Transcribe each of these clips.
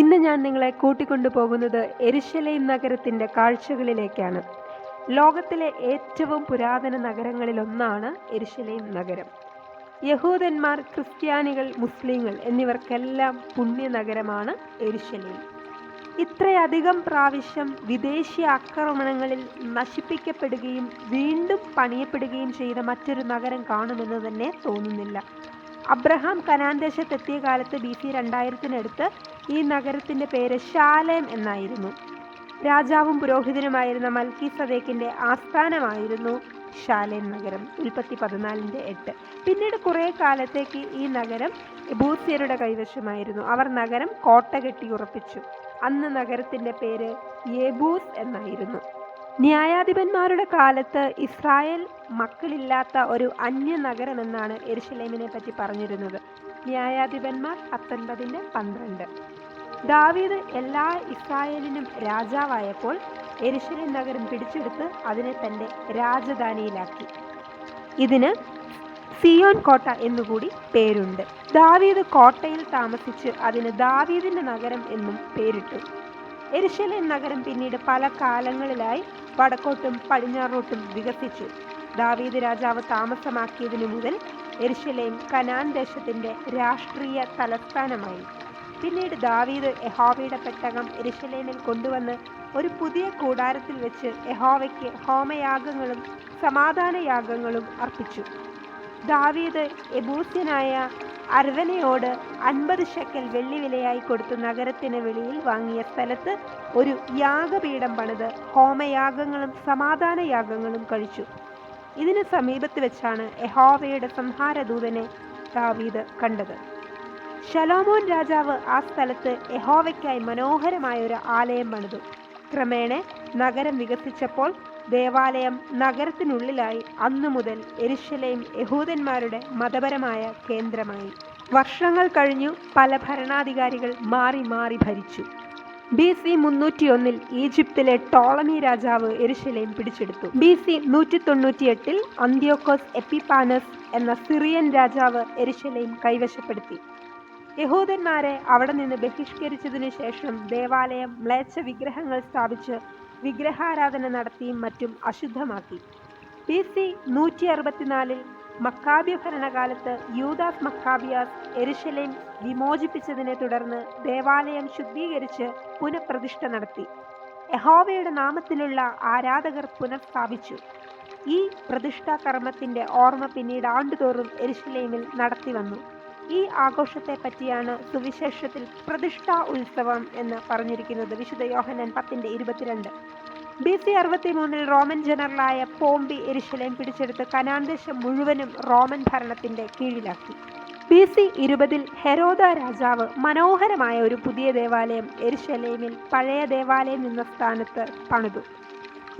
ഇന്ന് ഞാൻ നിങ്ങളെ കൂട്ടിക്കൊണ്ടു പോകുന്നത് എരുശലേം കാഴ്ചകളിലേക്കാണ്. ലോകത്തിലെ ഏറ്റവും പുരാതന നഗരങ്ങളിലൊന്നാണ് എരിശലയും നഗരം. യഹൂദന്മാർ ക്രിസ്ത്യാനികൾ മുസ്ലിങ്ങൾ എന്നിവർക്കെല്ലാം പുണ്യ നഗരമാണ് എരുശലേം. ഇത്രയധികം പ്രാവശ്യം വിദേശീയ ആക്രമണങ്ങളിൽ നശിപ്പിക്കപ്പെടുകയും വീണ്ടും പണിയപ്പെടുകയും ചെയ്ത മറ്റൊരു നഗരം കാണുമെന്ന് തന്നെ തോന്നുന്നില്ല. അബ്രഹാം കനാൻ ദേശത്തെത്തിയ കാലത്ത് ബി സി രണ്ടായിരത്തിനടുത്ത് ഈ നഗരത്തിന്റെ പേര് ഷാലേം എന്നായിരുന്നു. രാജാവും പുരോഹിതനുമായിരുന്ന മൽക്കി സദേക്കിന്റെ ആസ്ഥാനമായിരുന്നു ഷാലേം നഗരം ഉൽപ്പത്തി പതിനാലിന്റെ എട്ട്. പിന്നീട് കുറേ കാലത്തേക്ക് ഈ നഗരം എബൂസിയരുടെ കൈവശമായിരുന്നു. അവർ നഗരം കോട്ട കെട്ടി ഉറപ്പിച്ചു. അന്ന് നഗരത്തിന്റെ പേര് യേബൂസ് എന്നായിരുന്നു. ന്യായാധിപന്മാരുടെ കാലത്ത് ഇസ്രായേൽ മക്കളില്ലാത്ത ഒരു അന്യ നഗരമെന്നാണ് എരുഷലേമിനെ പറ്റി പറഞ്ഞിരുന്നത്. ന്യായാധിപന്മാർ പത്തൊൻപതിന്റെ പന്ത്രണ്ട്. ദാവീദ് എല്ലാ ഇസ്രായേലിനും രാജാവായപ്പോൾ എരുശലേം നഗരം പിടിച്ചെടുത്ത് അതിനെ തന്റെ രാജധാനിയിലാക്കി. ഇതിന് സിയോൻ കോട്ട എന്നുകൂടി പേരുണ്ട്. ദാവീദ് കോട്ടയിൽ താമസിച്ച് അതിന് ദാവീദിന്റെ നഗരം എന്നും പേരിട്ടു. എരുശലേം നഗരം പിന്നീട് പല കാലങ്ങളിലായി വടക്കോട്ടും പടിഞ്ഞാറോട്ടും വികസിച്ചു. ദാവീദ് രാജാവ് താമസമാക്കിയതിനു മുതൽ എരിശലേം കനാൻ ദേശത്തിന്റെ രാഷ്ട്രീയ തലസ്ഥാനമായി. പിന്നീട് ദാവീദ് എഹോവയുടെ പെട്ടകം എരിശലേമിൽ കൊണ്ടുവന്ന് ഒരു പുതിയ കൂടാരത്തിൽ വെച്ച് എഹോവയ്ക്ക് ഹോമയാഗങ്ങളും സമാധാനയാഗങ്ങളും അർപ്പിച്ചു. ദാവീദ് എബൂസ്യനായ അർവനയോട് അൻപത് ശക്കൽ വെള്ളി വിലയായി കൊടുത്തു നഗരത്തിന് വെളിയിൽ വാങ്ങിയ സ്ഥലത്ത് ഒരു യാഗപീഠം പണിത് ഹോമയാഗങ്ങളും സമാധാന യാഗങ്ങളും കഴിച്ചു. ഇതിന് സമീപത്ത് വെച്ചാണ് എഹോവയുടെ സംഹാരദൂതനെ ദാവീദ് കണ്ടത്. ഷലോമോൻ രാജാവ് ആ സ്ഥലത്ത് എഹോവയ്ക്കായി മനോഹരമായ ഒരു ആലയം പണിതു. ക്രമേണ നഗരം വികസിച്ചപ്പോൾ ദേവാലയം നഗരത്തിനുള്ളിലായി അന്നു മുതൽ എരുശലേം യഹൂദന്മാരുടെ മതപരമായ കേന്ദ്രമായി. വർഷങ്ങൾ കഴിഞ്ഞു പല ഭരണാധികാരികൾ മാറി മാറി ഭരിച്ചു. ബി സി മുന്നൂറ്റിയൊന്നിൽ ഈജിപ്തിലെ ടോളമി രാജാവ് എരുശലേം പിടിച്ചെടുത്തു. ബി സി നൂറ്റി തൊണ്ണൂറ്റിയെട്ടിൽ അന്ത്യോക്കോസ് എപ്പിപ്പാനസ് എന്ന സിറിയൻ രാജാവ് എരുശലേം കൈവശപ്പെടുത്തി. യഹൂദന്മാരെ അവിടെ നിന്ന് ബഹിഷ്കരിച്ചതിനു ശേഷം ദേവാലയം മ്ലേച്ഛ വിഗ്രഹങ്ങൾ സ്ഥാപിച്ച് വിഗ്രഹാരാധന നടത്തിയും മറ്റും അശുദ്ധമാക്കി. ബി സി നൂറ്റി അറുപത്തിനാലിൽ മക്കാബിയ ഭരണകാലത്ത് യൂദാസ് മക്കാബിയാസ് എരുശലേം വിമോചിപ്പിച്ചതിനെ തുടർന്ന് ദേവാലയം ശുദ്ധീകരിച്ച് പുനഃപ്രതിഷ്ഠ നടത്തി. യഹോവയുടെ നാമത്തിലുള്ള ആരാധകർ പുനഃസ്ഥാപിച്ചു. ഈ പ്രതിഷ്ഠാ കർമ്മത്തിന്റെ ഓർമ്മ പിന്നീട് ആണ്ടുതോറും എരുശലേമിൽ നടത്തി വന്നു ഈ ആഘോഷത്തെ പറ്റിയാണ് സുവിശേഷത്തിൽ പ്രതിഷ്ഠാ ഉത്സവം എന്ന് പറഞ്ഞിരിക്കുന്നത് വിശുദ്ധ യോഹനൻ പത്തിന്റെ ഇരുപത്തിരണ്ട്. ബി സി അറുപത്തി മൂന്നിൽ റോമൻ ജനറലായ പോംബി എരുശലേം പിടിച്ചെടുത്ത് കനാൻ ദേശം മുഴുവനും റോമൻ ഭരണത്തിന്റെ കീഴിലാക്കി. ബി സി ഇരുപതിൽ ഹെരോദ രാജാവ് മനോഹരമായ ഒരു പുതിയ ദേവാലയം എരിശലേമിൽ പഴയ ദേവാലയം നിന്ന സ്ഥാനത്ത് പണിതു.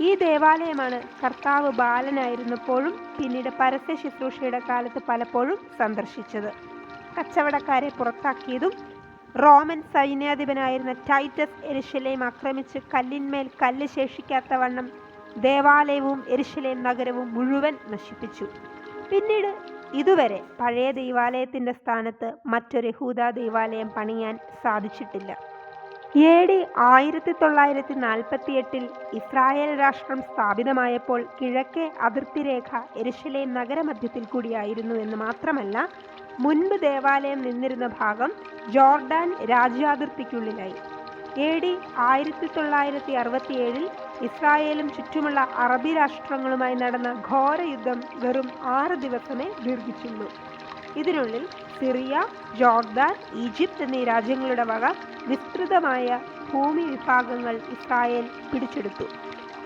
ഈ ദേവാലയമാണ് കർത്താവ് ബാലനായിരുന്നപ്പോഴും പിന്നീട് പരസ്യ ശുശ്രൂഷയുടെ കാലത്ത് പലപ്പോഴും സന്ദർശിച്ചത്. കച്ചവടക്കാരെ പുറത്താക്കിയതും റോമൻ സൈന്യാധിപനായിരുന്ന ടൈറ്റസ് എരിശിലേം ആക്രമിച്ച് കല്ലിന്മേൽ കല്ല് ശേഷിക്കാത്ത വണ്ണം ദേവാലയവും എരിശിലേം നഗരവും മുഴുവൻ നശിപ്പിച്ചു. പിന്നീട് ഇതുവരെ പഴയ ദൈവാലയത്തിന്റെ സ്ഥാനത്ത് മറ്റൊരു യഹൂദ ദൈവാലയം പണിയാൻ സാധിച്ചിട്ടില്ല. എ ഡി ആയിരത്തി തൊള്ളായിരത്തി നാൽപ്പത്തി എട്ടിൽ ഇസ്രായേൽ രാഷ്ട്രം സ്ഥാപിതമായപ്പോൾ കിഴക്കേ അതിർത്തി രേഖ എരിശിലെ നഗരമധ്യത്തിൽ കൂടിയായിരുന്നു എന്ന് മാത്രമല്ല മുൻപ് ദേവാലയം നിന്നിരുന്ന ഭാഗം ജോർഡാൻ രാജ്യാതിർത്തിക്കുള്ളിലായി. എ ഡി ആയിരത്തി തൊള്ളായിരത്തി അറുപത്തിയേഴിൽ ഇസ്രായേലും ചുറ്റുമുള്ള അറബി രാഷ്ട്രങ്ങളുമായി നടന്ന ഘോര യുദ്ധം വെറും ആറ് ദിവസമേ ദീർഘിച്ചുള്ളൂ. ഇതിനുള്ളിൽ സിറിയ ജോർദാൻ ഈജിപ്ത് എന്നീ രാജ്യങ്ങളുടെ വക വിസ്തൃതമായ ഭൂമി വിഭാഗങ്ങൾ ഇസ്രായേൽ പിടിച്ചെടുത്തു.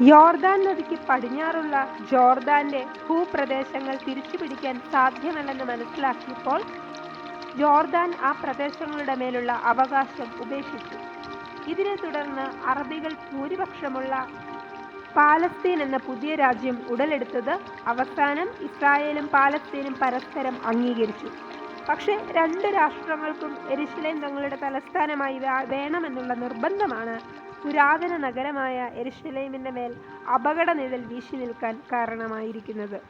യോർദാൻ നദിക്ക് പടിഞ്ഞാറുള്ള ജോർദാന്റെ ഭൂപ്രദേശങ്ങൾ തിരിച്ചു പിടിക്കാൻ സാധ്യമല്ലെന്ന് മനസ്സിലാക്കിയപ്പോൾ ജോർദാൻ ആ പ്രദേശങ്ങളുടെ മേലുള്ള അവകാശം ഉപേക്ഷിച്ചു. ഇതിനെ തുടർന്ന് അറബികൾ ഭൂരിപക്ഷമുള്ള പാലസ്തീൻ എന്ന പുതിയ രാജ്യം ഉടലെടുത്തത് അവസാനം ഇസ്രായേലും പാലസ്തീനും പരസ്പരം അംഗീകരിച്ചു. പക്ഷേ രണ്ട് രാഷ്ട്രങ്ങൾക്കും എരിശിലേം തങ്ങളുടെ തലസ്ഥാനമായി വേണമെന്നുള്ള നിർബന്ധമാണ് പുരാതന നഗരമായ എരിശിലേമിന്റെ മേൽ അപകട നിഴൽ വീശി നിൽക്കാൻ കാരണമായിരിക്കുന്നത്.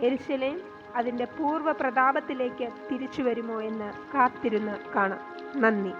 എരിശിലേം അതിന്റെ പൂർവ പ്രതാപത്തിലേക്ക് തിരിച്ചു വരുമോ എന്ന് കാത്തിരുന്ന് കാണാം. നന്ദി.